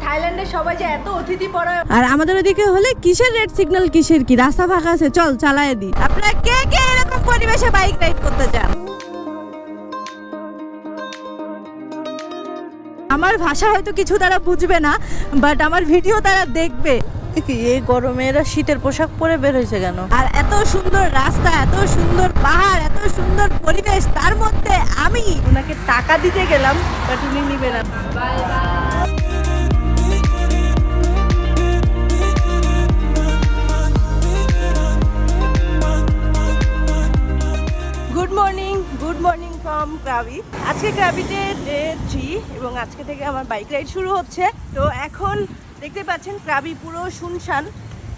থাইল্যান্ডে সবাই যে এত অতিথি পড়া আর আমাদের ওদিকে হলে কিসের রেড সিগন্যাল কিসের কি? রাস্তা ফাঁকা আছে চল চালায় দি। আপনারা কে কে এরকম পরিবেশে বাইক রাইড করতে চান? আমার ভাষা হয়তো কিছু তারা বুঝবে না বাট আমার ভিডিও তারা দেখবে। কি এই গরমে এরা শীতের পোশাক পরে বের হয়েছে কেন? আর এত সুন্দর রাস্তা এত সুন্দর পাহাড় এত সুন্দর পরিবেশ তার মধ্যে আমি। ওনাকে টাকা দিতে গেলাম বাট উনি নিবে না। ফ্রম ক্রাবি আজকে ক্রাবিতে ডে থ্রি এবং আজকে থেকে আমার বাইক রাইড শুরু হচ্ছে। তো এখন দেখতে পাচ্ছেন ক্রাবি পুরো শুনশান।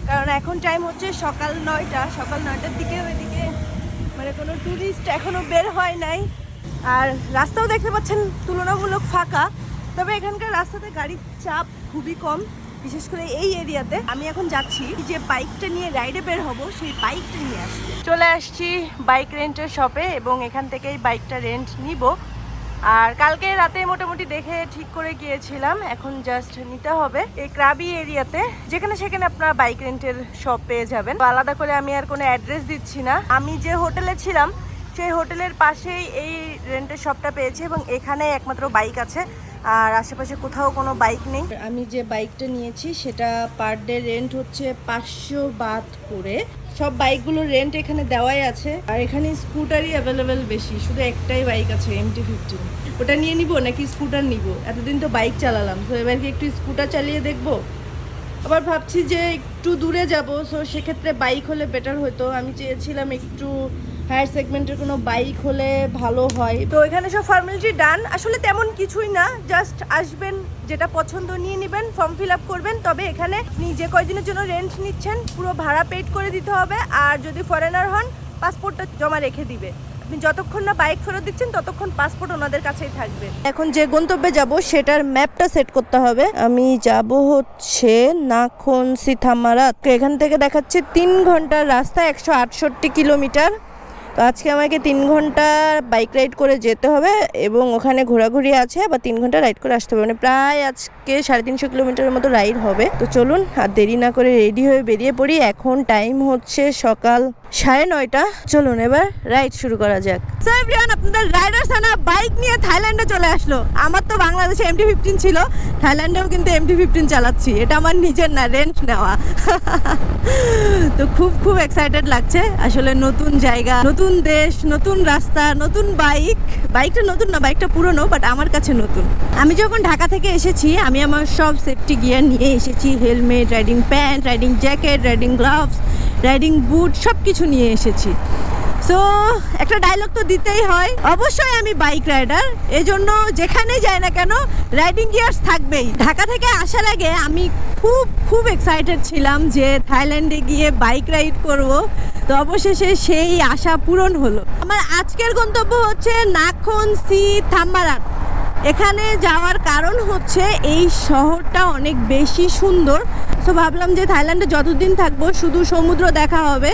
কারণ এখন টাইম হচ্ছে সকাল নয়টা, সকাল নয়টার দিকে ওইদিকে মানে কোনো ট্যুরিস্ট এখনও বের হয় নাই। আর রাস্তাও দেখতে পাচ্ছেন তুলনামূলক ফাঁকা। তবে এখানকার রাস্তাতে গাড়ির চাপ খুবই কম। বিশেষ করে এই এরিয়াতে আমি এখন যাচ্ছি যে বাইকটা নিয়ে রাইডে বের হব, সেই বাইকটা নিয়ে আসছি চলে আসছি বাইক রেন্টের শপে এবং এখান থেকেই বাইকটা রেন্ট নিব। আর কালকে রাতে মোটামুটি দেখে ঠিক করে গিয়েছিলাম, এখন জাস্ট নিতে হবে। এই ক্রাবি এরিয়াতে, যেখানে সেখানে আপনারা বাইক রেন্টের শপ পেয়ে যাবেন। আলাদা করে আমি আর কোনো অ্যাড্রেস দিচ্ছি না। আমি যে হোটেলে ছিলাম, সেই হোটেলের পাশেই এই রেন্টের শপটা পেয়েছি এবং এখানে একমাত্র বাইক আছে। আর আশেপাশে কোথাও কোনো বাইক নেই। আমি যে বাইকটা নিয়েছি, সেটা পার ডে রেন্ট হচ্ছে পাঁচশো বাত করে। সব বাইকগুলোর রেন্ট এখানে দেওয়াই আছে। আর এখানে স্কুটারই অ্যাভেলেবেল বেশি, শুধু একটাই বাইক আছে এমটি ফিফটিন ওটা নিয়ে নিব নাকি স্কুটার নিব? এতদিন তো বাইক চালালাম, তো এবার কি একটু স্কুটার চালিয়ে দেখব? আবার ভাবছি যে একটু দূরে যাব সো সেক্ষেত্রে বাইক হলে বেটার হতো। আমি চেয়েছিলাম একটু হায়ার সেগমেন্টের কোনো বাইক হলে ভালো হয়। তো এখানে সব ফর্মালিটি ডান আসলে তেমন কিছুই না। জাস্ট আসবেন যেটা পছন্দ নিয়ে নেবেন ফর্ম ফিল আপ করবেন। তবে এখানে আপনি যে কয়দিনের জন্য রেন্ট নিচ্ছেন পুরো ভাড়া পেড করে দিতে হবে। আর যদি ফরেনার হন পাসপোর্টটা জমা রেখে দিবে। আপনি যতক্ষণ না বাইক ফেরত দিচ্ছেন ততক্ষণ পাসপোর্ট ওনাদের কাছেই থাকবে। এখন যে গন্তব্যে যাব সেটার ম্যাপটা সেট করতে হবে। আমি যাব হচ্ছে নাখন সিথামারাত তো এখান থেকে দেখাচ্ছে তিন ঘণ্টার রাস্তা একশো আটষট্টি কিলোমিটার। তো আজকে আমাকে তিন ঘণ্টা বাইক রাইড করে যেতে হবে এবং ওখানে ঘোরাঘুরি আছে বা তিন ঘণ্টা রাইড করে আসতে হবে। মানে প্রায় আজকে সাড়ে তিনশো কিলোমিটারের মতো রাইড হবে। তো চলুন, আর দেরি না করে রেডি হয়ে বেরিয়ে পড়ি। এখন টাইম হচ্ছে সকাল সাড়ে নয়টা। চলুন এবার রাইড শুরু করা যাক। Everyone, আপনাদের রাইডার সানা বাইক নিয়ে থাইল্যান্ডে চলে আসলো। আমার তো বাংলাদেশে এমটি ফিফটিন ছিল থাইল্যান্ডেও কিন্তু এমটি ফিফটিন চালাচ্ছি। এটা আমার নিজের না রেন্ট নেওয়া। তো খুব খুব এক্সাইটেড লাগছে। আসলে নতুন জায়গা নতুন দেশ নতুন রাস্তা নতুন বাইক বাইকটা নতুন না বাইকটা পুরনো বাট আমার কাছে নতুন। আমি যখন ঢাকা থেকে এসেছি আমি আমার সব সেফটি গিয়ার নিয়ে এসেছি। Helmet riding pant riding jacket riding gloves riding boot সব কিছু নিয়ে এসেছি। সো একটা ডায়লগ তো দিতেই হয়। অবশ্যই আমি বাইক রাইডার এজন্য যেখানেই যাই না কেন রাইডিং গিয়ার্স থাকবেই। ঢাকা থেকে আসার আগে আমি খুব খুব এক্সাইটেড ছিলাম যে থাইল্যান্ডে গিয়ে বাইক রাইড করব। তো অবশেষে সেই আশা পূরণ হলো। আমার আজকের গন্তব্য হচ্ছে নাখন সি থাম্বারাত এখানে যাওয়ার কারণ হচ্ছে এই শহরটা অনেক বেশি সুন্দর। সো ভাবলাম যে থাইল্যান্ডে যতদিন থাকব শুধু সমুদ্র দেখা হবে।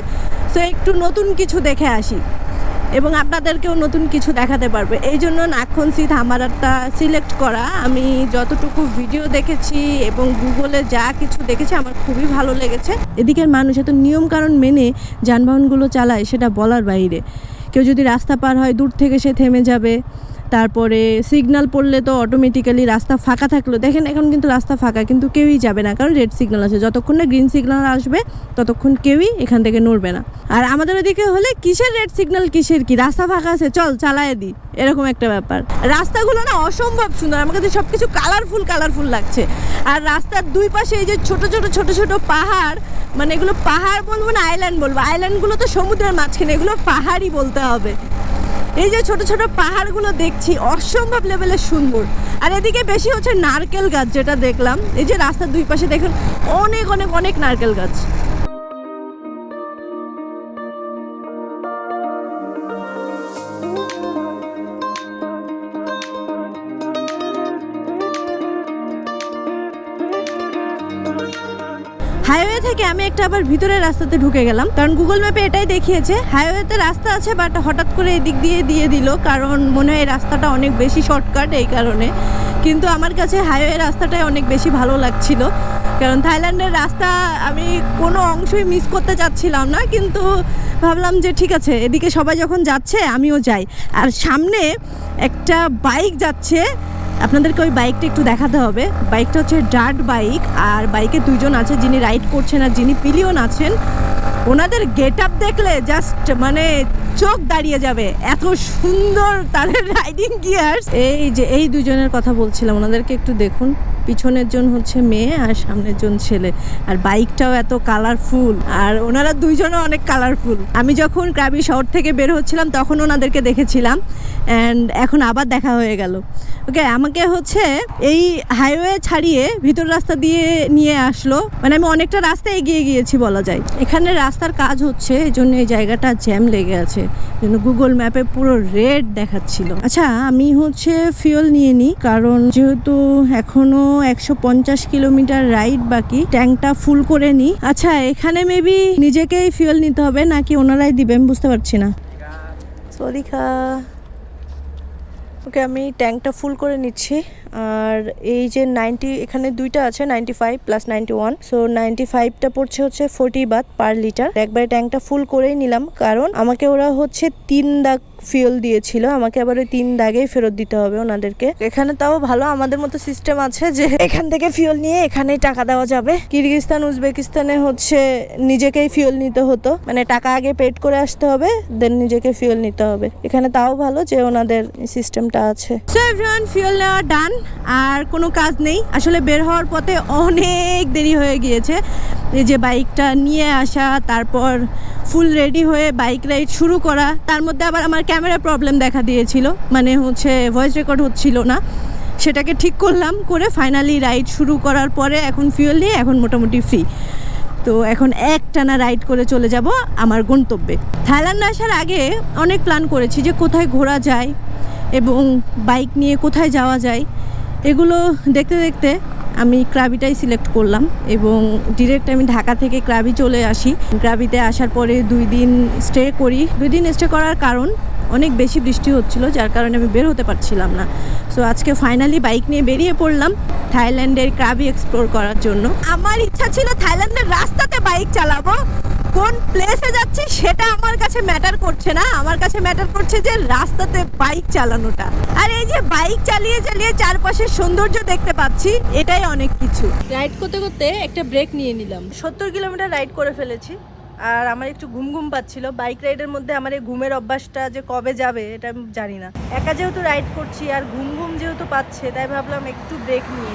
সো একটু নতুন কিছু দেখে আসি এবং আপনাদেরকেও নতুন কিছু দেখাতে পারবে। এই জন্য নাক্ষণসি ধামারাটা সিলেক্ট করা। আমি যতটুকু ভিডিও দেখেছি এবং গুগলে যা কিছু দেখেছি আমার খুবই ভালো লেগেছে। এদিকের মানুষ এত নিয়ম কারণ মেনে যানবাহনগুলো চালায়, সেটা বলার বাইরে। কেউ যদি রাস্তা পার হয়, দূর থেকে সে থেমে যাবে। তারপরে সিগনাল পড়লে তো অটোমেটিক্যালি রাস্তা ফাঁকা থাকল। দেখেন, এখন কিন্তু রাস্তা ফাঁকা, কিন্তু কেউই যাবে না, কারণ রেড সিগনাল আছে। যতক্ষণ না গ্রিন সিগনাল আসবে, ততক্ষণ কেউই এখান থেকে নড়বে না। আর আমাদের ওদিকে হলে কিসের রেড সিগনাল কিসের কি? রাস্তা ফাঁকা আছে, চল চালায় দি। এরকম একটা ব্যাপার। রাস্তাগুলো না অসম্ভব সুন্দর, আমার কাছে সব কিছু কালারফুল কালারফুল লাগছে। আর রাস্তার দুই পাশে এই যে ছোট ছোট ছোট ছোট পাহাড় মানে এগুলো পাহাড় বলব না আইল্যান্ড বলব। আইল্যান্ডগুলো তো সমুদ্রের মাঝখানে, এগুলো পাহাড়ই বলতে হবে। এই যে ছোট ছোট পাহাড়গুলো দেখছি, অসম্ভব লেভেলের সুন্দর। আর এদিকে বেশি হচ্ছে নারকেল গাছ যেটা দেখলাম। এই যে রাস্তার দুই পাশে দেখুন, অনেক অনেক অনেক নারকেল গাছ। হাইওয়ে থেকে আমি একটা আবার ভিতরের রাস্তাতে ঢুকে গেলাম। কারণ গুগল ম্যাপে এটাই দেখিয়েছে। হাইওয়েতে রাস্তা আছে বাট হঠাৎ করে এদিক দিয়ে দিয়ে দিল। কারণ মনে হয় রাস্তাটা অনেক বেশি শর্টকাট এই কারণে। কিন্তু আমার কাছে হাইওয়ে রাস্তাটাই অনেক বেশি ভালো লাগছিল। কারণ থাইল্যান্ডের রাস্তা আমি কোনো অংশই মিস করতে চাচ্ছিলাম না। কিন্তু ভাবলাম যে ঠিক আছে, এদিকে সবাই যখন যাচ্ছে, আমিও যাই। আর সামনে একটা বাইক যাচ্ছে। আপনাদেরকে ওই বাইকটা একটু দেখাতে হবে। বাইকটা হচ্ছে ডার্ট বাইক আর বাইকে দুজন আছে যিনি রাইড করছেন আর যিনি পিলিয়ন আছেন। ওনাদের গেট আপ দেখলে জাস্ট মানে চোখ দাঁড়িয়ে যাবে। এত সুন্দর তাদের রাইডিং গিয়ার্স এই যে, এই দুজনের কথা বলছিলাম, ওনাদেরকে একটু দেখুন। পিছনের জন হচ্ছে মেয়ে আর সামনের জন ছেলে। আর বাইকটাও এত কালারফুল আর ওনারা দুইজনও অনেক কালারফুল আমি যখন ক্রাবি শহর থেকে বের হচ্ছিলাম, তখন ওনাদেরকে দেখেছিলাম। অ্যান্ড এখন আবার দেখা হয়ে গেল। ওকে আমাকে হচ্ছে এই হাইওয়ে ছাড়িয়ে ভিতর রাস্তা দিয়ে নিয়ে আসলো। মানে আমি অনেকটা রাস্তা এগিয়ে গিয়েছি বলা যায়। এখানে রাস্তার কাজ হচ্ছে, এই জন্য এই জায়গাটা জ্যাম লেগে আছে। জন্য গুগল ম্যাপে পুরো রেড দেখাচ্ছিল। আচ্ছা আমি হচ্ছে ফিউল নিয়ে নিই, কারণ যেহেতু এখনও একশো পঞ্চাশ কিলোমিটার রাইড বাকি ট্যাঙ্কটা ফুল করে নিই। আচ্ছা এখানে মেবি নিজেকেই ফিউল নিতে হবে, নাকি ওনারাই দিবেন? বুঝতে পারছি না। সরি খা ওকে, আমি ট্যাঙ্কটা ফুল করে নিচ্ছি। আর এই যে নাইনটি, এখানে দুইটা আছে, ninety five plus ninety one. So ninety ফাইভটা পড়ছে হচ্ছে ফোর্টি বাত পার লিটার একবারে ট্যাঙ্কটা ফুল করেই নিলাম, কারণ আমাকে ওরা হচ্ছে তিন দাগ ফিউল দিয়েছিল, আমাকে আবার ওই তিন দাগেই ফেরত দিতে হবে ওনাদেরকে। এখানে তাও ভালো, আমাদের মতো সিস্টেম আছে যে এখান থেকে ফিউল নিয়ে এখানেই টাকা দেওয়া যাবে। কিরগিস্তান উজবেকিস্তানে হচ্ছে নিজেকেই ফিউল নিতে হতো। মানে টাকা আগে পেড করে আসতে হবে দেন নিজেকে ফিউল নিতে হবে। এখানে তাও ভালো যে ওনাদের সিস্টেমটা আছে। এভরিওয়ান ফিউল নেওয়া ডান আর কোনো কাজ নেই। আসলে বের হওয়ার পথে অনেক দেরি হয়ে গিয়েছে। এই যে বাইকটা নিয়ে আসা, তারপর ফুল রেডি হয়ে বাইক রাইড শুরু করা, তার মধ্যে আবার আমার ক্যামেরা প্রবলেম দেখা দিয়েছিল মানে হচ্ছে ভয়েস রেকর্ড হচ্ছিল না। সেটাকে ঠিক করলাম, করে ফাইনালি রাইড শুরু করার পরে এখন ফিউল নিয়ে এখন মোটামুটি ফ্রি তো এখন এক টানা রাইড করে চলে যাব আমার গন্তব্যে। থাইল্যান্ড আসার আগে অনেক প্ল্যান করেছি যে কোথায় ঘোরা যায় এবং বাইক নিয়ে কোথায় যাওয়া যায়। এগুলো দেখতে দেখতে আমি ক্রাবিটাই সিলেক্ট করলাম এবং ডিরেক্ট আমি ঢাকা থেকে ক্রাবি চলে আসি। ক্রাবিতে আসার পরে দুই দিন স্টে করি। দুই দিন স্টে করার কারণ অনেক বেশি বৃষ্টি হচ্ছিল যার কারণে আমি বের হতে পারছিলাম না। সো আজকে ফাইনালি বাইক নিয়ে বেরিয়ে পড়লাম থাইল্যান্ডের ক্রাবি এক্সপ্লোর করার জন্য। আমার ইচ্ছা ছিল থাইল্যান্ডের রাস্তাতে বাইক চালাবো। কোন প্লেসে যাচ্ছি সেটা আমার কাছে ম্যাটার করছে না। আমার কাছে ম্যাটার করছে যে রাস্তাতে বাইক চালানোটা। আর এই যে বাইক চালিয়ে চালিয়ে চারপাশের সৌন্দর্য দেখতে পাচ্ছি এটাই অনেক কিছু। রাইড করতে করতে একটা ব্রেক নিয়ে নিলাম। সত্তর কিলোমিটার রাইড করে ফেলেছি। আর আমার একটু ঘুম ঘুম পাচ্ছিল। বাইক রাইডের মধ্যে আমার এই ঘুমের অভ্যাসটা যে কবে যাবে, এটা আমি জানি না। একা যেহেতু রাইড করছি আর ঘুম ঘুম যেহেতু পাচ্ছে, তাই ভাবলাম একটু ব্রেক নিয়ে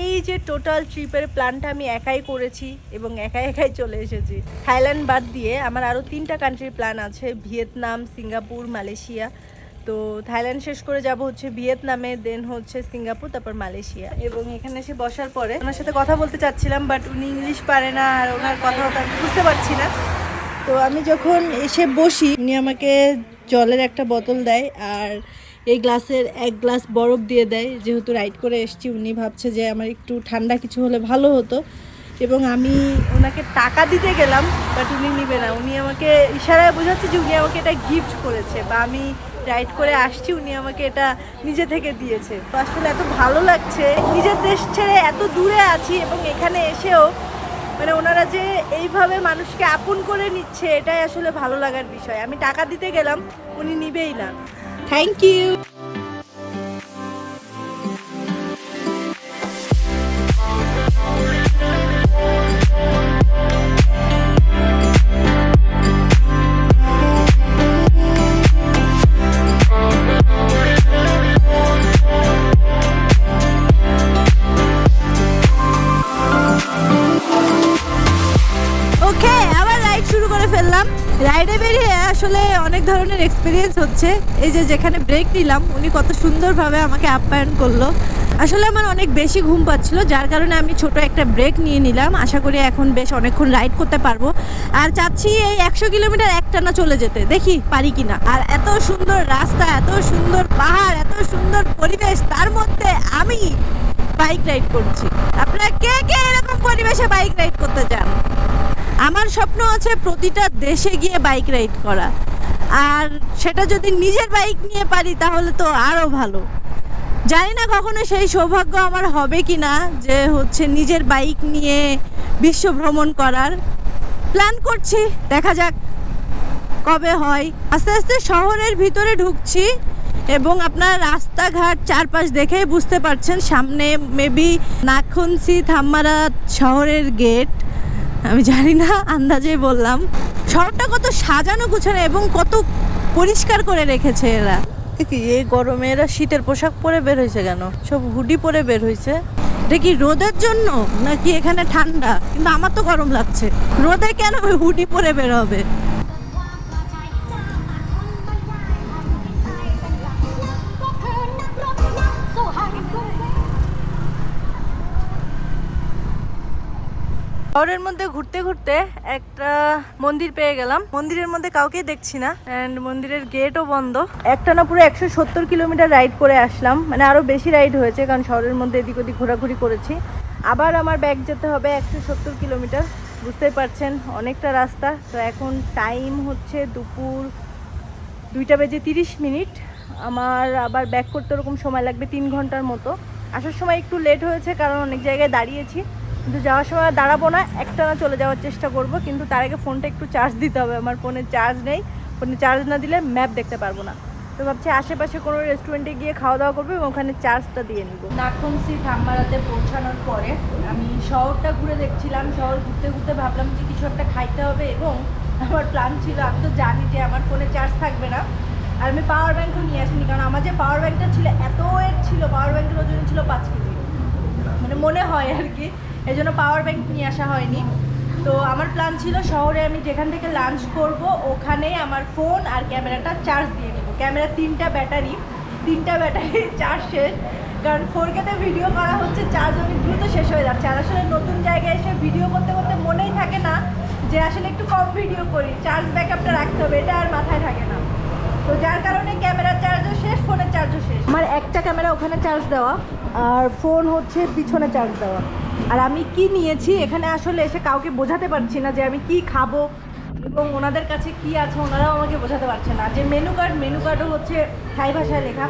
এই যে টোটাল ট্রিপের প্ল্যানটা আমি একাই করেছি এবং একাই একাই চলে এসেছি। থাইল্যান্ড বাদ দিয়ে আমার আরও তিনটা কান্ট্রির প্ল্যান আছে, ভিয়েতনাম, সিঙ্গাপুর, মালয়েশিয়া। তো থাইল্যান্ড শেষ করে যাব হচ্ছে ভিয়েতনামে দেন হচ্ছে সিঙ্গাপুর, তারপর মালয়েশিয়া। এবং এখানে এসে বসার পরে ওনার সাথে কথা বলতে চাচ্ছিলাম বাট উনি ইংলিশ পারে না, আর ওনার কথা বুঝতে পারছি না। তো আমি যখন এসে বসি, উনি আমাকে জলের একটা বোতল দেয়, আর এই গ্লাসের এক গ্লাস বরফ দিয়ে দেয়। যেহেতু রাইড করে এসেছি, উনি ভাবছে যে আমার একটু ঠান্ডা কিছু হলে ভালো হতো। এবং আমি ওনাকে টাকা দিতে গেলাম বাট উনি নিবে না। উনি আমাকে ইশারায় বোঝাচ্ছে যে উনি আমাকে এটা গিফট করেছে, বা আমি রাইড করে আসছি, উনি আমাকে এটা নিজে থেকে দিয়েছে। আসলে এত ভালো লাগছে, নিজের দেশ ছেড়ে এত দূরে আছি এবং এখানে এসেও মানে ওনারা যে এইভাবে মানুষকে আপন করে নিচ্ছে, এটাই আসলে ভালো লাগার বিষয়। আমি টাকা দিতে গেলাম, উনি নিবেই না। থ্যাংক ইউ হচ্ছে এই যে যেখানে ব্রেক নিলাম, উনি কত সুন্দরভাবে আমাকে আপ্যায়ন করল। আসলে আমার অনেক বেশি ঘুম পাচ্ছিল, যার কারণে আমি ছোট একটা ব্রেক নিয়ে নিলাম। আশা করি এখন বেশ অনেকক্ষণ রাইড করতে পারব। আর চাচ্ছি এই একশো কিলোমিটার একটানা চলে যেতে, দেখি পারি কিনা। আর এত সুন্দর রাস্তা, এত সুন্দর পাহাড়, এত সুন্দর পরিবেশ, তার মধ্যে আমি বাইক রাইড করছি। আপনারা কে কে এরকম পরিবেশে বাইক রাইড করতে চান? আমার স্বপ্ন আছে প্রতিটা দেশে গিয়ে বাইক রাইড করা। আর সেটা যদি নিজের বাইক নিয়ে পারি তাহলে তো আরও ভালো। জানি না কখনো সেই সৌভাগ্য আমার হবে কি না যে হচ্ছে নিজের বাইক নিয়ে বিশ্ব ভ্রমণ করার প্ল্যান করছি। দেখা যাক কবে হয়। আস্তে আস্তে শহরের ভিতরে ঢুকছি এবং আপনার রাস্তাঘাট চারপাশ দেখেই বুঝতে পারছেন, সামনে মেবি নাখনসি থাম্মারা শহরের গেট আমি জানি না আন্দাজে বললাম। শহরটা কত সাজানো গুছানো এবং কত পরিষ্কার করে রেখেছে এরা। এ গরমে এরা শীতের পোশাক পরে বের হয়েছে কেন? সব হুডি পরে বের হয়েছে। এটা কি রোদের জন্য, নাকি এখানে ঠান্ডা? কিন্তু আমার তো গরম লাগছে। রোদে কেন হুডি পরে বের হবে? শহরের মধ্যে ঘুরতে ঘুরতে একটা মন্দির পেয়ে গেলাম। মন্দিরের মধ্যে কাউকেই দেখছি না অ্যান্ড মন্দিরের গেটও বন্ধ। একটা না পুরো একশো সত্তর কিলোমিটার রাইড করে আসলাম মানে আরও বেশি রাইড হয়েছে, কারণ শহরের মধ্যে এদিক ওদিক ঘোরাঘুরি করেছি। আবার আমার ব্যাগ যেতে হবে একশো সত্তর কিলোমিটার, বুঝতেই পারছেন, অনেকটা রাস্তা। তো এখন টাইম হচ্ছে দুপুর দুইটা বেজে তিরিশ মিনিট। আমার আবার ব্যাক করতে ওরকম সময় লাগবে তিন ঘণ্টার মতো। আসার সময় একটু লেট হয়েছে, কারণ অনেক জায়গায় দাঁড়িয়েছি। কিন্তু যাওয়ার সময় দাঁড়াবো না, একটানা চলে যাওয়ার চেষ্টা করব, কিন্তু তার আগে ফোনটা একটু চার্জ দিতে হবে। আমার ফোনে চার্জ নেই, ফোনে চার্জ না দিলে ম্যাপ দেখতে পারব না। তো ভাবছি আশেপাশে কোনো রেস্টুরেন্টে গিয়ে খাওয়া দাওয়া করব এবং ওখানে চার্জটা দিয়ে নিব। নাখনসি থাম্বারাতে পৌঁছানোর পরে আমি শহরটা ঘুরে দেখছিলাম, শহর ঘুরতে ঘুরতে ভাবলাম যে কিছু একটা খাইতে হবে এবং আমার প্ল্যান ছিল, আমি তো জানি যে আমার ফোনে চার্জ থাকবে না। আর আমি পাওয়ার ব্যাঙ্কও নিয়ে আসিনি, কারণ আমার যে পাওয়ার ব্যাঙ্কটা ছিল, এত ওয়েট ছিল পাওয়ার ব্যাঙ্কের ওজন ছিল পাঁচ কেজি। মানে মনে হয় আর কি এই জন্য পাওয়ার ব্যাঙ্ক নিয়ে আসা হয়নি। তো আমার প্ল্যান ছিল শহরে আমি যেখান থেকে লাঞ্চ করব ওখানে আমার ফোন আর ক্যামেরাটা চার্জ দিয়ে নেব। ক্যামেরা তিনটা ব্যাটারি তিনটা ব্যাটারি চার্জ শেষ। কারণ ফোর কেতে ভিডিও করা হচ্ছে চার্জ অনেক দ্রুত শেষ হয়ে যাচ্ছে। আর আসলে নতুন জায়গায় এসে ভিডিও করতে করতে মনেই থাকে না যে আসলে একটু কম ভিডিও করি। চার্জ ব্যাকআপটা রাখতে হবে, এটা আর মাথায় থাকে না। তো যার কারণে ক্যামেরার চার্জও শেষ ফোনের চার্জও শেষ। আমার একটা ক্যামেরা ওখানে চার্জ দেওয়া, আর ফোন হচ্ছে পিছনে চার্জ দেওয়া। আর আমি কি নিয়েছি, এখানে আসলে এসে কাউকে বোঝাতে পারছি না যে আমি কি খাব, এবং ওনাদের কাছে কি আছে, ওনারাও আমাকে বোঝাতে পারছে না। যে মেনু কার্ড মেনু কার্ডও হচ্ছে থাই ভাষায় লেখা।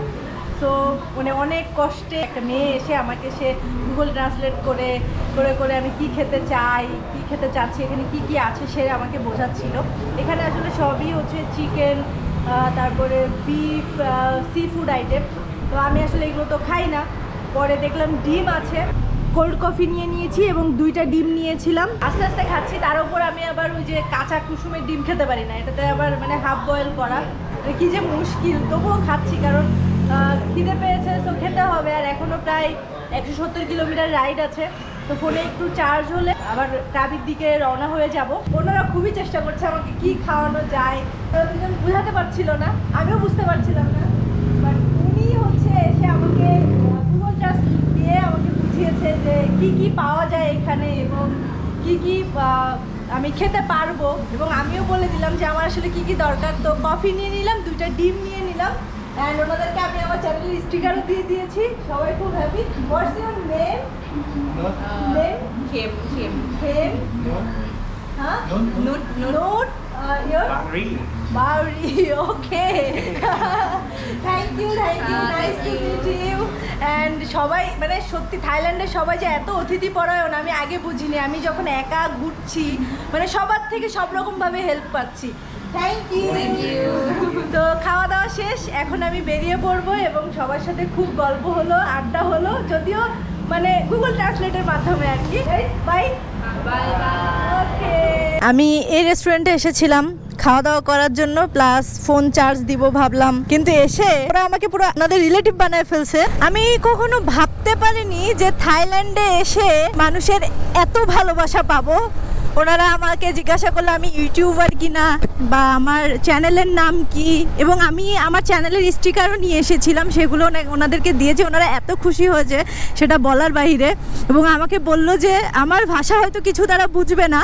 তো মানে অনেক কষ্টে একটা মেয়ে এসে আমাকে সে গুগল ট্রান্সলেট করে করে করে আমি কি খেতে চাই, কি খেতে চাচ্ছি, এখানে কি কি আছে সে আমাকে বোঝাচ্ছিল। এখানে আসলে সবই হচ্ছে চিকেন তারপরে বিফ সি ফুড আইটেম তো আমি আসলে এগুলো তো খাই না। পরে দেখলাম ডিম আছে। কোল্ড কফি নিয়ে নিয়েছি এবং দুইটা ডিম নিয়েছিলাম। আস্তে আস্তে খাচ্ছি। তার উপর আমি আবার ওই যে কাঁচা কুসুমের ডিম খেতে পারি না। এটাতে আবার মানে হাফ বয়েল করা। তো কি যে মুশকিল। তবুও খাচ্ছি কারণ খিদে পেয়েছে, তো খেতে হবে। আর এখনও প্রায় একশো সত্তর কিলোমিটার রাইড আছে। তো ফোনে একটু চার্জ হলে আবার কাবির দিকে রওনা হয়ে যাব। ওনারা খুবই চেষ্টা করছে আমাকে কি খাওয়ানো যায়। ওরা দুজন বুঝাতে পারছিল না, আমিও বুঝতে পারছিলাম না। বাট উনি হচ্ছে এসে আমাকে গুগল ট্রান্সলেট দিয়ে আমাকে বুঝিয়েছে যে কি কি পাওয়া যায় এখানে এবং কি কি আমি খেতে পারব। এবং আমিও বলে দিলাম যে আমার আসলে কি কি দরকার। তো কফি নিয়ে নিলাম, দুইটা ডিম নিয়ে নিলাম। অ্যান্ড ওনাদেরকে আমি আমার চ্যানেলের স্টিকারও দিয়ে দিয়েছি। সবাই খুব happy what's your name name Khem খেম ফেম হ্যাঁ note note Barry. Bari, okay. Thank you thank you nice to meet you and সবাই মানে সত্যি থাইল্যান্ডের সবাই যে এত অতিথি পরায়ণ আমি আগে বুঝিনি। আমি যখন একা ঘুরছি মানে সবার থেকে সব রকমভাবে হেল্প পাচ্ছি। থ্যাংক ইউ তো খাওয়া দাওয়া শেষ এখন আমি বেরিয়ে পড়ব এবং সবার সাথে খুব গল্প হলো আড্ডা হলো যদিও মানে গুগল ট্রান্সলেটের মাধ্যমে আর কি। বাই বাই ওকে আমি এই রেস্টুরেন্টে এসেছিলাম। খাওয়া দাওয়া করার জন্য প্লাস ফোন চার্জ দিব ভাবলাম। কিন্তু এসে ওরা আমাকে পুরো আপনাদের রিলেটিভ বানায় ফেলছে। আমি কখনো ভাবতে পারিনি যে থাইল্যান্ডে এসে মানুষের এত ভালোবাসা পাবো। ওনারা আমাকে জিজ্ঞাসা করল, আমি ইউটিউবার কিনা বা আমার চ্যানেলের নাম কি? এবং আমি আমার চ্যানেলের স্টিকারও নিয়ে এসেছিলাম, সেগুলো ওনাদেরকে দিয়েছে ওনারা এত খুশি হয়েছে সেটা বলার বাইরে এবং আমাকে বলল যে, আমার ভাষা হয়তো কিছু তারা বুঝবে না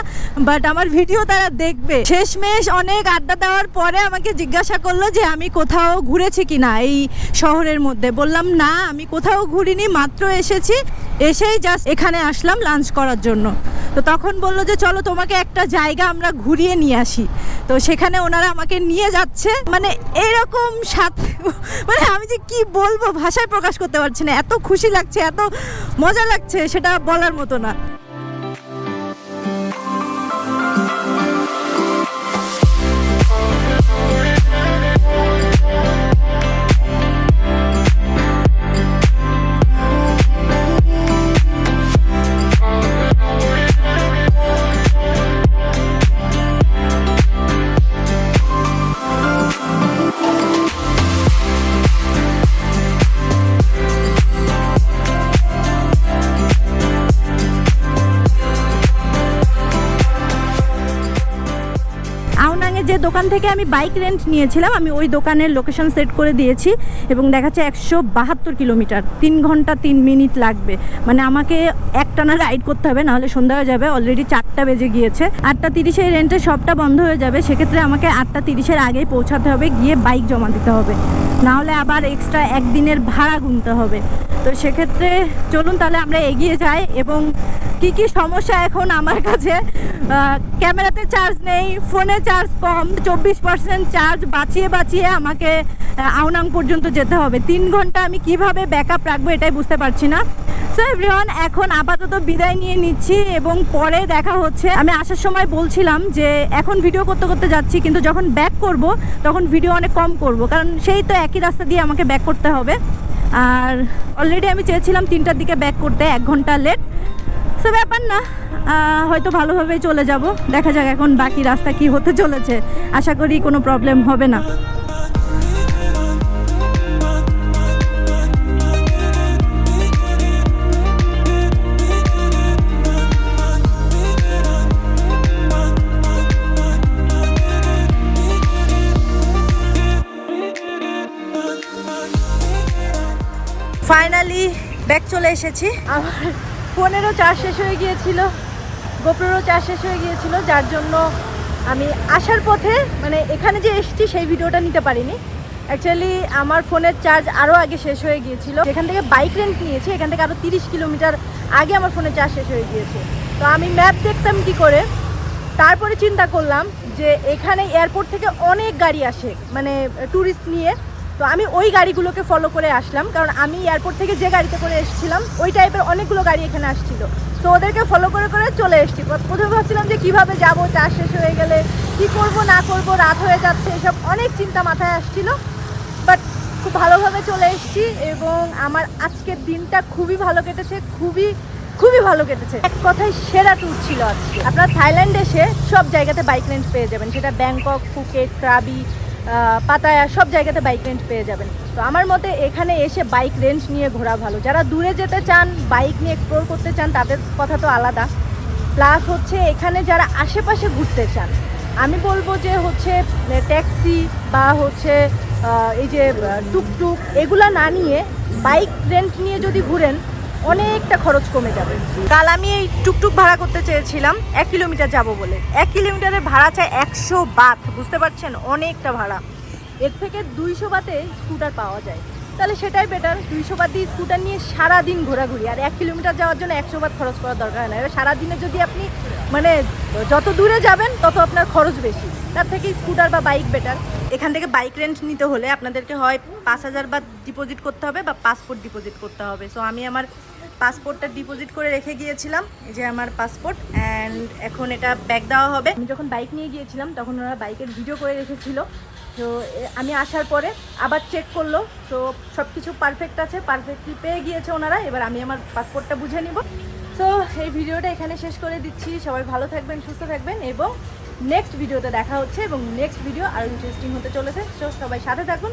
বাট আমার ভিডিও তারা দেখবে। শেষমেশ অনেক আড্ডা দেওয়ার পরে আমাকে জিজ্ঞাসা করল যে, আমি কোথাও ঘুরেছি কিনা এই শহরের মধ্যে? বললাম, না, আমি কোথাও ঘুরিনি, মাত্র এসেছি, এসেই জাস্ট এখানে আসলাম লাঞ্চ করার জন্য। তো তখন বলল যে, চলো তোমাকে একটা জায়গা আমরা ঘুরিয়ে নিয়ে আসি। তো সেখানে ওনারা আমাকে নিয়ে যাচ্ছে। মানে এরকম সাথে মানে আমি যে কি বলব? ভাষায় প্রকাশ করতে পারছি না। এত খুশি লাগছে, এত মজা লাগছে, সেটা বলার মতো না। যে দোকান থেকে আমি বাইক রেন্ট নিয়েছিলাম, আমি ওই দোকানের লোকেশন সেট করে দিয়েছি এবং দেখাচ্ছে একশো বাহাত্তর কিলোমিটার। তিন ঘণ্টা তিন মিনিট লাগবে। মানে আমাকে একটানা রাইড করতে হবে, নাহলে সন্ধ্যা হয়ে যাবে অলরেডি চারটা বেজে গিয়েছে। আটটা তিরিশে রেন্টের সবটা বন্ধ হয়ে যাবে, সেক্ষেত্রে আমাকে আটটা তিরিশের আগেই পৌঁছাতে হবে, গিয়ে বাইক জমা দিতে হবে। নাহলে আবার এক্সট্রা একদিনের ভাড়া গুনতে হবে। তো সেক্ষেত্রে চলুন তাহলে আমরা এগিয়ে যাই এবং কি কি সমস্যা এখন আমার কাছে ক্যামেরাতে চার্জ নেই ফোনে চার্জ কম চব্বিশ পার্সেন্ট চার্জ বাঁচিয়ে বাঁচিয়ে আমাকে আউনাং পর্যন্ত যেতে হবে। তিন ঘণ্টা আমি কীভাবে ব্যাকআপ রাখব এটাই বুঝতে পারছি না। সো এভরিওয়ান এখন আপাতত বিদায় নিয়ে নিচ্ছি এবং পরে দেখা হচ্ছে। আমি আসার সময় বলছিলাম যে, এখন ভিডিও করতে করতে যাচ্ছি, কিন্তু যখন ব্যাক করব, তখন ভিডিও অনেক কম করব। কারণ সেই তো একই রাস্তা দিয়ে আমাকে ব্যাক করতে হবে। আর অলরেডি আমি চেয়েছিলাম তিনটার দিকে ব্যাক করতে, এক ঘণ্টা লেট সো ব্যাপার না। হয়তো ভালোভাবেই চলে যাব। দেখা যাক এখন বাকি রাস্তা কি হতে চলেছে। আশা করি কোনো প্রবলেম হবে না। ফাইনালি ব্যাক চলে এসেছি। আমার ফোনেরও চার্জ শেষ হয়ে গিয়েছিল। গোপ্রোরও চার্জ শেষ হয়ে গিয়েছিল, যার জন্য আমি আসার পথে মানে এখানে যে এসেছি সেই ভিডিওটা নিতে পারিনি। অ্যাকচুয়ালি আমার ফোনের চার্জ আরও আগে শেষ হয়ে গিয়েছিল। এখান থেকে বাইক রেন্ট নিয়েছি, এখান থেকে আরও তিরিশ কিলোমিটার আগে আমার ফোনের চার্জ শেষ হয়ে গিয়েছে। তো আমি ম্যাপ দেখতাম কি করে, তারপরে চিন্তা করলাম যে এখানে এয়ারপোর্ট থেকে অনেক গাড়ি আসে মানে ট্যুরিস্ট নিয়ে। তো আমি ওই গাড়িগুলোকে ফলো করে আসলাম, কারণ আমি এয়ারপোর্ট থেকে যে গাড়িতে করে এসেছিলাম, ওই টাইপের অনেকগুলো গাড়ি এখানে আসছিল। তো ওদেরকে ফলো করে করে চলে এসেছি। প্র- প্রথমে ভাবছিলাম যে কীভাবে যাব, চাষ শেষ হয়ে গেলে কি করব, না করব, রাত হয়ে যাচ্ছে, এসব অনেক চিন্তা মাথায় আসছিল। বাট খুব ভালোভাবে চলে এসেছি এবং আমার আজকের দিনটা খুবই ভালো কেটেছে, খুবই খুবই ভালো কেটেছে। এক কথায় সেরা ট্যুর ছিল আজকে। আপনারা থাইল্যান্ড এসে সব জায়গাতে বাইক রেন্ট পেয়ে যাবেন। সেটা ব্যাংকক ফুকেট ক্রাবি পাতায়া সব জায়গাতে বাইক রেন্ট পেয়ে যাবেন। তো আমার মতে এখানে এসে বাইক রেন্ট নিয়ে ঘোরা ভালো। যারা দূরে যেতে চান বাইক নিয়ে এক্সপ্লোর করতে চান, তাদের কথা তো আলাদা। প্লাস হচ্ছে এখানে যারা আশেপাশে ঘুরতে চান, আমি বলব যে হচ্ছে ট্যাক্সি বা হচ্ছে এই যে টুকটুক এগুলা না নিয়ে বাইক রেন্ট নিয়ে যদি ঘুরেন অনেকটা খরচ কমে যাবে। কাল আমি এই টুকটুক ভাড়া করতে চেয়েছিলাম, এক কিলোমিটার যাব বলে। এক কিলোমিটারের ভাড়া চায় একশো বাত, বুঝতে পারছেন? অনেকটা ভাড়া। এর থেকে দুইশো বাতে স্কুটার পাওয়া যায়। তাহলে সেটাই বেটার দুইশো বাদ দিয়ে স্কুটার নিয়ে সারাদিন ঘোরাঘুরি। আর এক কিলোমিটার যাওয়ার জন্য একশো বাদ খরচ করার দরকার হয় না। এবার সারাদিনে যদি আপনি মানে যত দূরে যাবেন, তত আপনার খরচ বেশি। তার থেকে স্কুটার বা বাইক বেটার এখান থেকে বাইক রেন্ট নিতে হলে আপনাদেরকে হয় পাঁচ হাজার বাদ ডিপোজিট করতে হবে বা পাসপোর্ট ডিপোজিট করতে হবে। সো আমি আমার পাসপোর্টটা ডিপোজিট করে রেখে গিয়েছিলাম, এই যে আমার পাসপোর্ট অ্যান্ড এখন এটা ব্যাক দেওয়া হবে। আমি যখন বাইক নিয়ে গিয়েছিলাম, তখন ওরা বাইকের ভিডিও করে রেখেছিল। তো আমি আসার পরে আবার চেক করল, তো সব কিছু পারফেক্ট আছে পারফেক্টলি পেয়ে গিয়েছে ওনারা। এবার আমি আমার পাসপোর্টটা বুঝে নিব। তো এই ভিডিওটা এখানে শেষ করে দিচ্ছি। সবাই ভালো থাকবেন, সুস্থ থাকবেন, এবং নেক্সট ভিডিওতে দেখা হচ্ছে, এবং নেক্সট ভিডিও আরও ইন্টারেস্টিং হতে চলেছে। তো সবাই সাথে থাকুন।